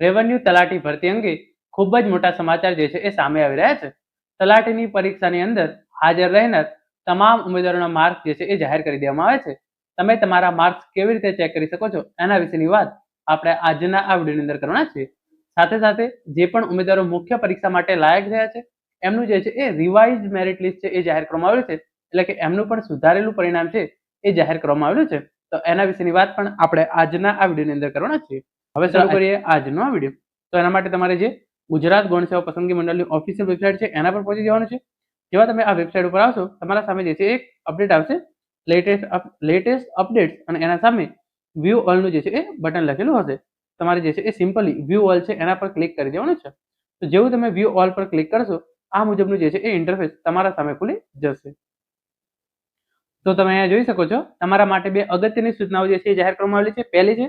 Revenue તલાટી ભરતી અંગે ખૂબ જ મોટા સમાચાર જે છે એ સામે આવી રહ્યા છે. તલાટીની પરીક્ષાની અંદર હાજર રહેનાર તમામ ઉમેદવારોના માર્ક્સ જે છે એ જાહેર કરી દેવામાં આવે છે. તમે તમારા માર્ક્સ કેવી રીતે ચેક કરી શકો છો એના વિશેની વાત આપણે આજના આ વિડીયોની અંદર કરવાના છીએ. સાથે સાથે જે પણ ઉમેદવારો મુખ્ય પરીક્ષા માટે લાયક રહ્યા છે, એમનું જે છે એ રિવાઇઝ મેરિટ લિસ્ટ છે એ જાહેર કરવામાં આવ્યું છે. એટલે કે એમનું પણ સુધારેલું પરિણામ છે એ જાહેર કરવામાં આવ્યું છે. તો એના વિશેની વાત પણ આપણે આજના આ વિડીયોની અંદર કરવાના છીએ. હવે શરૂ કરીએ આજનો આ વીડિયો. તો એના માટે તમારે જે ગુજરાત ગૌણ સેવા પસંદગી મંડળની ઓફિશિયલ વેબસાઇટ છે એના પર પહોંચી જવાનું છે. જેવા તમે આ વેબસાઇટ ઉપર આવશો તમારા સામે જે છે એક અપડેટ આવશે. લેટેસ્ટ લેટેસ્ટ અપડેટ્સ અને એના સામે વ્યૂ ઓલનું જે છે એ બટન લખેલું હશે. તમારે જે છે એ સિમ્પલી વ્યૂ ઓલ છે એના પર ક્લિક કરી દેવાનું છે. તો જેવું તમે વ્યૂ ઓલ પર ક્લિક કરશો આ મુજબનું જે છે એ ઇન્ટરફેસ તમારા સામે ખુલી જશે. તો તમે અહીંયા જોઈ શકો છો તમારા માટે બે અગત્યની સૂચનાઓ જે છે એ જાહેર કરવામાં આવેલી છે. પહેલી છે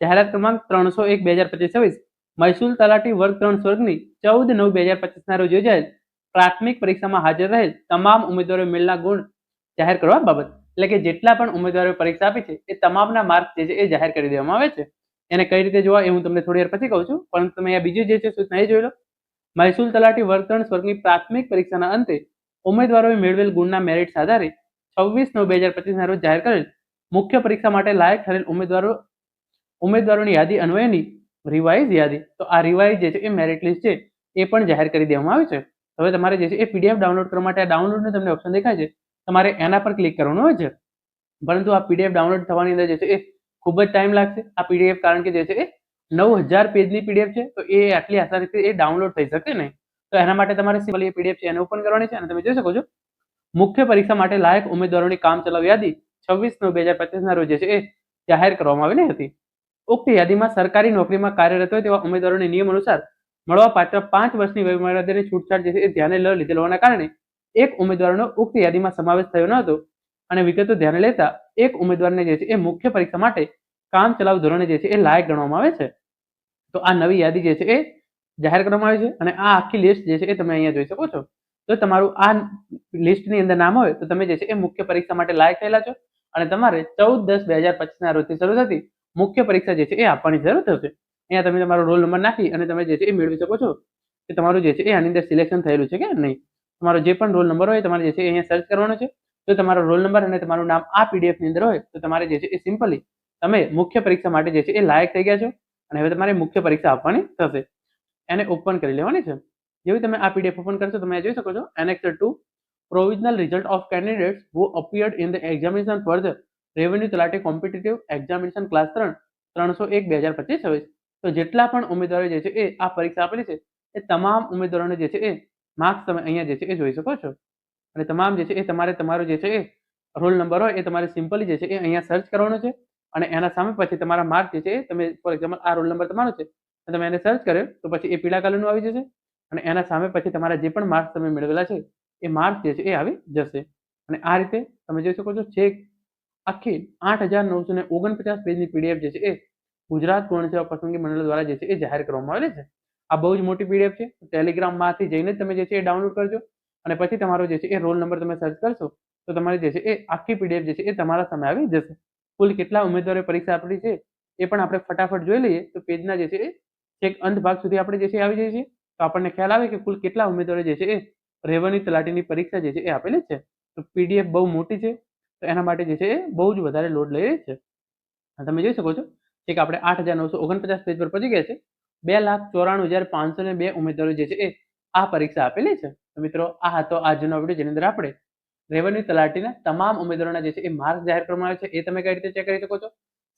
જાહેરાત ક્રમાંક ત્રણસો એક બે હજાર પચીસ છવ્વીસ, મહેસૂલ તલાટી વર્ગ ત્રણ સ્વર્ગની ચૌદ નવ બે હજાર પચીસના રોજ યોજાયેલ પ્રાથમિક પરીક્ષામાં હાજર રહેલ તમામ ઉમેદવારો મેળના ગુણ જાહેર કરવા બાબત. એટલે કે જેટલા પણ ઉમેદવારોએ પરીક્ષા આપી છે, એ તમામના માર્ક જે છે એ જાહેર કરી દેવામાં આવે છે. એને કઈ રીતે જોવા, એ હું તમને થોડી વાર પછી કહું છું. પરંતુ તમે અહીંયા બીજી જે છે સૂચના એ જોઈ લો. મહેસૂલ તલાટી વર્ગ ત્રણ સ્વર્ગની પ્રાથમિક પરીક્ષાના અંતે ઉમેદવારોએ મેળવેલ ગુણના મેરિટ્સ આધારે છવ્વીસ નવ બે હજાર પચીસના રોજ જાહેર કરેલ મુખ્ય પરીક્ષા માટે લાયક ઠરેલ ઉમેદવારો ઉમેદવારોની યાદી અન્વયની રિવાઇઝ યાદી, તો આ રિવાઇઝ જે છે એ મેરિટ લિસ્ટ છે, એ પણ જાહેર કરી દેવામાં આવી છે. હવે તમારે જે છે એ પીડીએફ ડાઉનલોડ કરવા માટે આ ડાઉનલોડનું તમને ઓપ્શન દેખાય છે. તમારે એના પર ક્લિક કરવાનું હોય છે. પરંતુ આ પીડીએફ ડાઉનલોડ થવાની અંદર જે છે એ ખૂબ જ ટાઈમ લાગશે. આ પીડીએફ કારણ કે જે છે એ નવ હજાર પેજની પીડીએફ છે, તો એ આટલી આસાનીથી એ ડાઉનલોડ થઈ શકે નહીં. તો એના માટે તમારે સિમ્પલ એ પીડીએફ છે એને ઓપન કરવાની છે અને તમે જોઈ શકો છો. મુખ્ય પરીક્ષા માટે લાયક ઉમેદવારોની કામ ચલાવ યાદી છવ્વીસ નવ બે હજાર પચીસના રોજ જે છે એ જાહેર કરવામાં આવેલી હતી. ઉક્ત યાદીમાં સરકારી નોકરીમાં કાર્યરત હોય તેવા ઉમેદવારોને નિયમ અનુસાર મળવા પાત્ર પાંચ વર્ષની વયમર્યાદાની છૂટછાટ જે છે એ ધ્યાને ન લીધેલ હોવાના કારણે એક ઉમેદવારનો ઉક્ત યાદીમાં સમાવેશ થયો ન હતો અને વિગતો ધ્યાને લેતા એક ઉમેદવારને જે છે એ મુખ્ય પરીક્ષા માટે કામ ચલાવ ધોરણે જે છે એ લાયક ગણવામાં આવે છે. તો આ નવી યાદી જે છે એ જાહેર કરવામાં આવી છે અને આ આખી લિસ્ટ જે છે એ તમે અહીંયા જોઈ શકો છો. તો તમારું આ લિસ્ટની અંદર નામ હોય તો તમે જે છે એ મુખ્ય પરીક્ષા માટે લાયક થયેલા છો અને તમારે ચૌદ દસ બે હજાર પચીસના રોજથી શરૂ થતી મુખ્ય પરીક્ષા જે છે એ આપવાની જરૂર થશે. અહીંયા તમે તમારો રોલ નંબર નાખી અને તમે જે છે એ મેળવી શકો છો કે તમારું જે છે એ આની અંદર સિલેક્શન થયેલું છે કે નહીં. તમારો જે પણ રોલ નંબર હોય તમારે જે છે અહીંયા સર્ચ કરવાનો છે. જો તમારો રોલ નંબર અને તમારું નામ આ પીડીએફની અંદર હોય, તો તમારે જે છે એ સિમ્પલી તમે મુખ્ય પરીક્ષા માટે જે છે એ લાયક થઈ ગયા છો અને હવે તમારે મુખ્ય પરીક્ષા આપવાની થશે. એને ઓપન કરી લેવાની છે. જેવી તમે આ પીડીએફ ઓપન કરશો તમે જોઈ શકો છો annexure two provisional result of candidates who appeared in the examination further revenue Talati competitive examination class ત્રણ, ત્રણસો એક, બે હજાર પચીસ, છવ્વીસ. તો જેટલા પણ ઉમેદવારો જે છે એ આ પરીક્ષા આપેલી છે, એ તમામ ઉમેદવારોને જે છે એ માર્ક્સ તમે અહીંયા જે છે એ જોઈ શકો છો. અને તમામ જે છે એ તમારે તમારો જે છે એ રોલ નંબર હોય એ તમારે સિમ્પલી જે છે એ અહીંયા સર્ચ કરવાનો છે. અને એના સામે પછી તમારા માર્ક જે છે એ તમે ફોર એક્ઝામ્પલ આ રોલ નંબર તમારો છે અને તમે એને સર્ચ કર્યો, તો પછી એ પીળા કલરનું આવી જશે. અને એના સામે પછી તમારા જે પણ માર્ક્સ તમે મેળવેલા છે, એ માર્ક્સ જે છે એ આવી જશે. અને આ રીતે તમે જોઈ શકો છો છેક આખી આઠ હજાર નવસો ને ઓગણપચાસ પેજની પીડીએફ જે છે એ ગુજરાત ગૌણ સેવા પસંદગી મંડળ દ્વારા જે છે એ જાહેર કરવામાં આવેલી છે આ બહુ જ મોટી પીડીએફ છે ટેલિગ્રામમાંથી જઈને તમે જે છે એ ડાઉનલોડ કરજો અને પછી તમારો જે છે એ રોલ નંબર તમે સર્ચ કરશો તો તમારી જે છે એ આખી પીડીએફ જે છે એ તમારા સામે આવી જશે કુલ કેટલા ઉમેદવારોએ પરીક્ષા આપણી છે એ પણ આપણે ફટાફટ જોઈ લઈએ તો પેજના જે છે એ એક અંત ભાગ સુધી આપણે જે છે આવી જઈએ છીએ તો આપણને ખ્યાલ આવે કે કુલ કેટલા ઉમેદવારો જે છે એ રેવન્યુ તલાટીની પરીક્ષા જે છે એ આપેલી છે તો પીડીએફ બહુ મોટી છે તો એના માટે જે છે એ બહુ જ વધારે લોડ લઈ રહી છે. તમે જોઈ શકો છો કે આપણે આઠ હજાર નવસો ઓગણપચાસ પેજ પર પહોંચી ગયા છે. બે લાખ ચોરાણું હજાર પાંચસો ને બે ઉમેદવારો જે છે એ આ પરીક્ષા આપેલી છે. તો મિત્રો, આ હતો આજનો વીડિયો જેની અંદર આપણે રેવન્યુ તલાટીના તમામ ઉમેદવારોના જે છે એ માર્ક જાહેર કરવામાં આવે છે. એ તમે કઈ રીતે ચેક કરી શકો છો?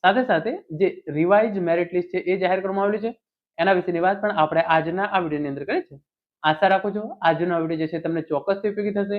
સાથે સાથે જે રિવાઇઝ મેરિટ લિસ્ટ છે એ જાહેર કરવામાં આવેલી છે. એના વિશેની વાત પણ આપણે આજના આ વિડીયોની અંદર કરી છે. આશા રાખું છું આજનો વીડિયો જે છે તમને ચોક્કસથી ઉપયોગી થશે.